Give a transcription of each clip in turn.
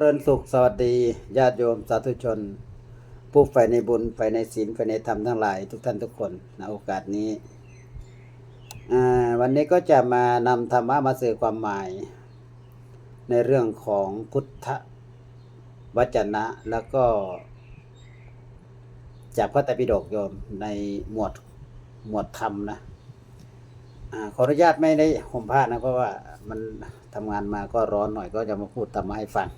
เริญสุขสวัสดีญาติโยมสาธุชน ผู้ใฝ่ในบุญใฝ่ในศีลใฝ่ในธรรมทั้งหลาย ทุกท่านทุกคนในโอกาสนี้ วันนี้ก็จะมานำธรรมะมาสื่อความหมาย ในเรื่องของพุทธวจนะ แล้วก็ จากพระไตรปิฎกโยมในหมวดหมวดธรรมนะอขออนุญาตไม่ได้ห่มผ้านะ เพราะว่ามันทำงานมาก็ร้อนหน่อยก็จะมาพูดธรรมะให้ฟัง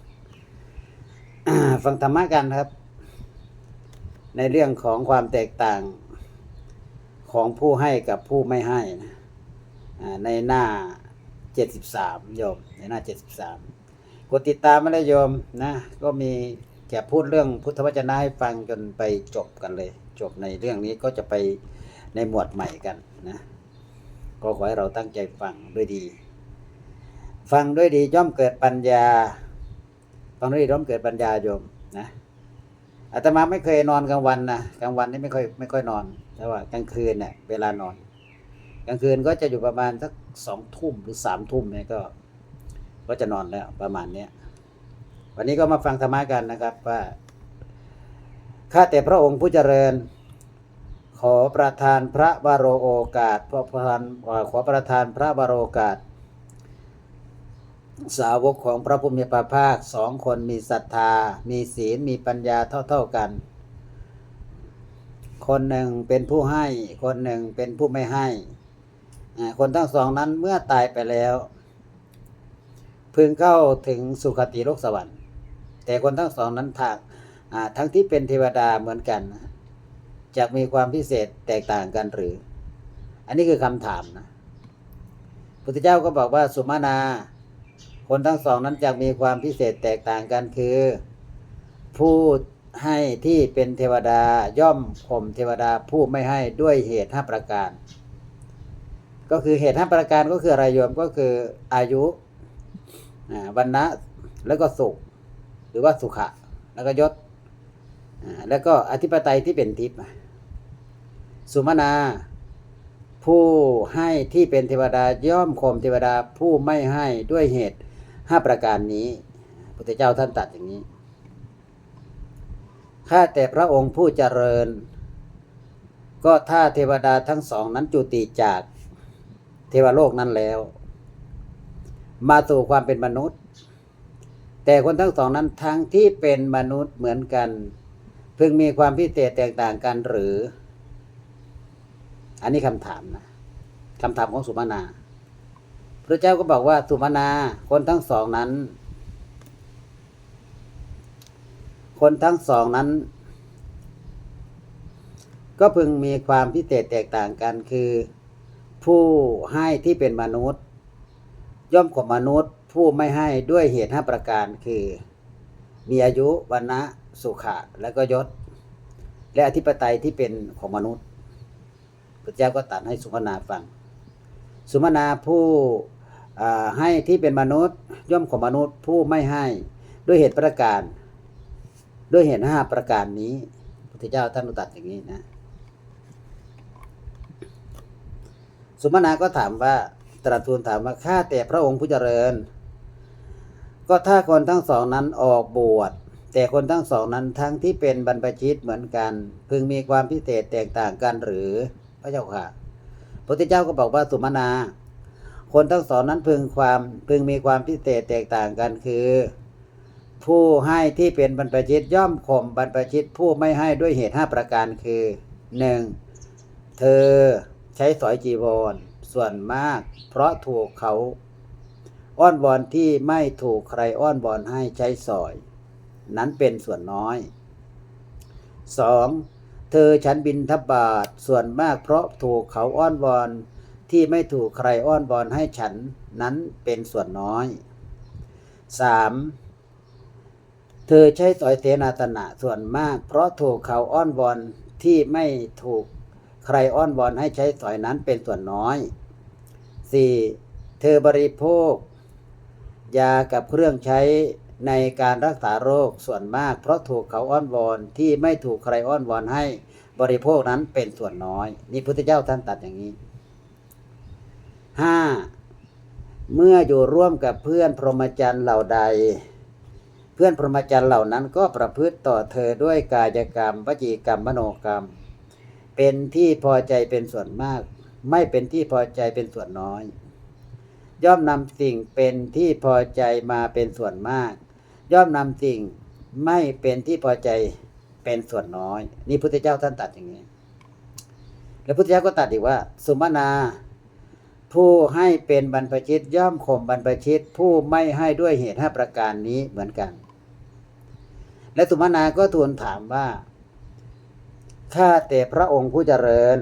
ฟังธรรมะกันครับ ในเรื่องของความแตกต่างของผู้ให้กับผู้ไม่ให้นะอ่าในหน้า73โยม ในหน้า73กดติดตามมาเลยโยมนะ ก็มีแกพูดเรื่องพุทธวจนะให้ฟังจนไปจบกันเลย จบในเรื่องนี้ก็จะไปในหมวดใหม่กันนะ ก็ขอให้เราตั้งใจฟังด้วยดี ฟังด้วยดีย่อมเกิดปัญญา ฟังด้วยดีย่อมเกิดปัญญาโยมนะอาตมาไม่เคยนอนกลางวันนะกลางวันนี่ไม่ค่อยไม่ค่อยนอนแต่ว่ากลางคืนเนี่ยเวลานอน กลางคืนก็จะอยู่ประมาณสักสองทุ่มหรือสามทุ่มเนี่ยก็ ก็จะนอนแล้วประมาณเนี้ยวันนี้ก็มาฟังธรรมะกันนะครับว่าข้าแต่พระองค์ผู้เจริญ ขอประทานพระบารโอกาสพระประทานขอประทานพระบารโอกาส สาวกของพระผู้มีพระภาคสองคนมีศรัทธา มีศีล มีปัญญาเท่า ๆกัน คนหนึ่งเป็นผู้ให้ คนหนึ่งเป็นผู้ไม่ให้ คนทั้งสองนั้นเมื่อตายไปแล้ว พึงเข้าถึงสุคติโลกสวรรค์ แต่คนทั้งสองนั้นทางทั้งที่เป็นเทวดาเหมือนกัน จะมีความพิเศษแตกต่างกันหรือ อันนี้คือคำถามนะพุทธเจ้าก็บอกว่าสุมาณา คนทั้งสองนั้นจะมีความพิเศษแตกต่างกันคือ ผู้ให้ที่เป็นเทวดาย่อมข่มเทวดาผู้ไม่ให้ด้วยเหตุห้าประการ ก็คือเหตุห้าประการก็คืออะไรโยมก็คืออายุวันนะแล้วก็สุข หรือว่าสุขะ แล้วก็ยศแล้วก็อธิปไตยที่เป็นทิพย์สุมาณาผู้ให้ที่เป็นเทวดาย่อมข่มเทวดาผู้ไม่ให้ด้วยเหตุ ห้าประการนี้พุทธเจ้าท่านตัดอย่างนี้ ข้าแต่พระองค์ผู้เจริญ ก็ถ้าเทวดาทั้งสองนั้นจุติจากเทวโลกนั้นแล้ว มาสู่ความเป็นมนุษย์ แต่คนทั้งสองนั้นทั้งที่เป็นมนุษย์เหมือนกัน เพึงมีความพิเศษแตกต่างกันหรือ อันนี้คำถามนะคำถามของสุมาณา พระเจ้าก็บอกว่าสุมาณาคนทั้งสองนั้น คนทั้งสองนั้น ก็พึงมีความพิเศษแตกต่างกันคือ ผู้ให้ที่เป็นมนุษย์ ย่อมกว่ามนุษย์ ผู้ไม่ให้ด้วยเหตุห้าประการคือ มีอายุวันนะสุขะและก็ยศ และอธิปไตยที่เป็นของมนุษย์พระเจ้าก็ตัดให้สุมาณาฟัง สุมาณาผู้ ให้ที่เป็นมนุษย์ย่อมของมนุษย์ผู้ไม่ให้ด้วยเหตุประการ ด้วยเหตุห้าประการนี้พระเจ้าท่านตัดอย่างนี้นะ สุมาณาก็ถามว่าตรัสทูลถามว่าข้าแต่พระองค์ผู้เจริญ ก็ถ้าคนทั้งสองนั้นออกบวชแต่คนทั้งสองนั้นทั้งที่เป็นบรรพชิตเหมือนกัน พึงมีความพิเศษแตกต่างกันหรือพระเจ้าค่ะพระพุทธเจ้าก็บอกว่าสุมาณา คนทั้งสองนั้นพึงความพึงมีความพิเศษแตกต่างกันคือ ผู้ให้ที่เป็นบรรพชิตย่อมข่มบรรพชิตผู้ไม่ให้ด้วยเหตุห้าประการคือหนึ่งเธอใช้สอยจีวร ส่วนมาก เพราะถูกเขาอ้อนวอนที่ไม่ถูกใครอ้อนวอนให้ใช้สอย นั้นเป็นส่วนน้อย 2. เธอฉันบินทบาทส่วนมากเพราะถูกเขาอ้อนวอน ที่ไม่ถูกใครอ้อนวอนให้ฉันนั้นเป็นส่วนน้อย 3. เธอใช้สอยเสนาสนะส่วนมาก เพราะถูกเขาอ้อนวอนที่ไม่ถูกใครอ้อนวอนให้ใช้สอยนั้นเป็นส่วนน้อย 4. เธอบริโภค ยากับเครื่องใช้ในการรักษาโรคส่วนมาก เพราะถูกเขาอ้อนวอนที่ไม่ถูกใครอ้อนวอนให้บริโภคนั้นเป็นส่วนน้อย นี่พุทธเจ้าท่านตัดอย่างนี้ ห้าเมื่ออยู่ร่วมกับเพื่อนพรหมจรรย์เหล่าใด เพื่อนพรหมจรรย์เหล่านั้นก็ประพฤติต่อเธอด้วยกายกรรมวจีกรรมมโนกรรม เป็นที่พอใจเป็นส่วนมาก ไม่เป็นที่พอใจเป็นส่วนน้อย ย่อมนำสิ่งเป็นที่พอใจมาเป็นส่วนมาก ย่อมนำสิ่งไม่เป็นที่พอใจเป็นส่วนน้อย นี่พุทธเจ้าท่านตัดอย่างนี้ แล้วพุทธเจ้าก็ตัดอีกว่า สุมาณา ผู้ให้เป็นบรรพชิตย่อมข่มบรรพชิต ผู้ไม่ให้ด้วยเหตุห้าประการนี้เหมือนกัน และสุมาณาก็ทูลถามว่าข้าแต่พระองค์ผู้เจริญ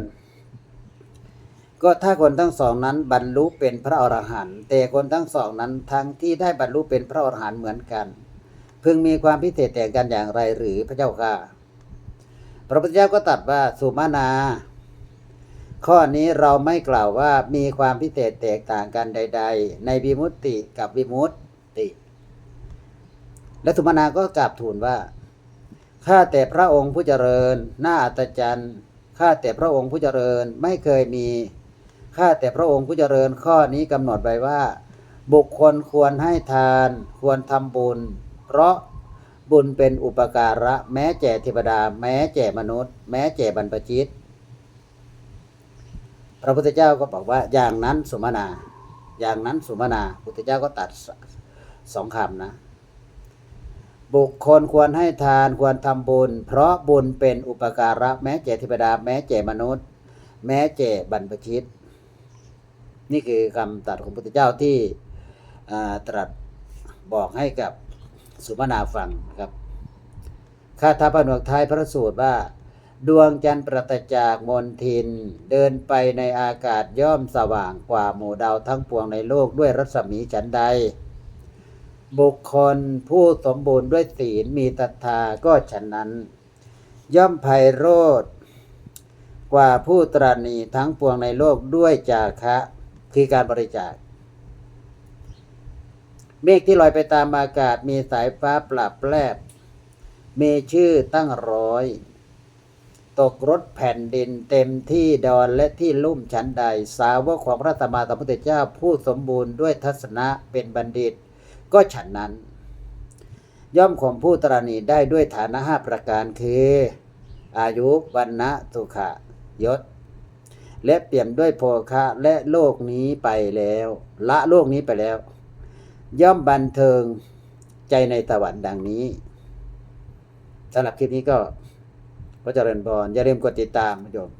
ก็ถ้าคนทั้งสองนั้นบรรลุเป็นพระอรหันต์แต่คนทั้งสองนั้นทั้งที่ได้บรรลุเป็นพระอรหันต์เหมือนกันพึงมีความพิเศษแตกกันอย่างไรหรือพระเจ้าค่ะ พระพุทธเจ้าก็ตรัสว่าสุมาณา ข้อนี้เราไม่กล่าวว่ามีความพิเศษแตกต่างกันใด ๆ ในวิมุตติกับวิมุตติ และสุมาณาก็กราบทูลว่าข้าแต่พระองค์ผู้เจริญหน่าอัศจรรย์ข้าแต่พระองค์ผู้เจริญไม่เคยมีข้าแต่พระองค์ผู้เจริญข้อนี้กำหนดไว้ว่า บุคคลควรให้ทาน ควรทำบุญ เพราะบุญเป็นอุปการะ แม้แก่เทวดา แม้แก่มนุษย์ แม้แก่บรรพชิต พระพุทธเจ้าก็บอกว่าอย่างนั้นสุมาณาอย่างนั้นสุมาณาพุทธเจ้าก็ตัดสองคำนะ บุคคลควรให้ทานควรทำบุญ เพราะบุญเป็นอุปการะแม้แก่เทวดา แม้แก่มนุษย์ แม้แก่บรรพชิต นี่คือคำตรัสของพุทธเจ้าที่ตรัสบอกให้กับสุมาณาฟังครับคาถาผนวกท้ายพระสูตรว่า ดวงจันทร์ประตจากมนทิน เดินไปในอากาศย่อมสว่างกว่าหมู่ดาวทั้งปวงในโลกด้วยรัศมีฉันใด บุคคลผู้สมบูรณ์ด้วยศีลมีตถาก็ฉันนั้น ย่อมไพโรธกว่าผู้ตรณีทั้งปวงในโลกด้วยจาคะคือการบริจาค เมฆที่ลอยไปตามอากาศมีสายฟ้าปรับแปรบมีชื่อตั้งร้อย ตกรถแผ่นดินเต็มที่ดอนและที่ลุ่มชั้นใด สาวกของพระสัมมาสัมพุทธเจ้าผู้สมบูรณ์ด้วยทัศนะเป็นบัณฑิต ก็ฉันนั้น ย่อมข่มผู้ตรณีได้ด้วยฐานะห้าประการคือ อายุวันนะสุขะยศ และเปลี่ยนด้วยโภคะและโลกนี้ไปแล้ว ละโลกนี้ไปแล้ว ย่อมบันเทิงใจในสวรรค์ดังนี้สำหรับคลิปนี้ก็ พระเจริญพรอย่าลืมกดติดตามนะโยม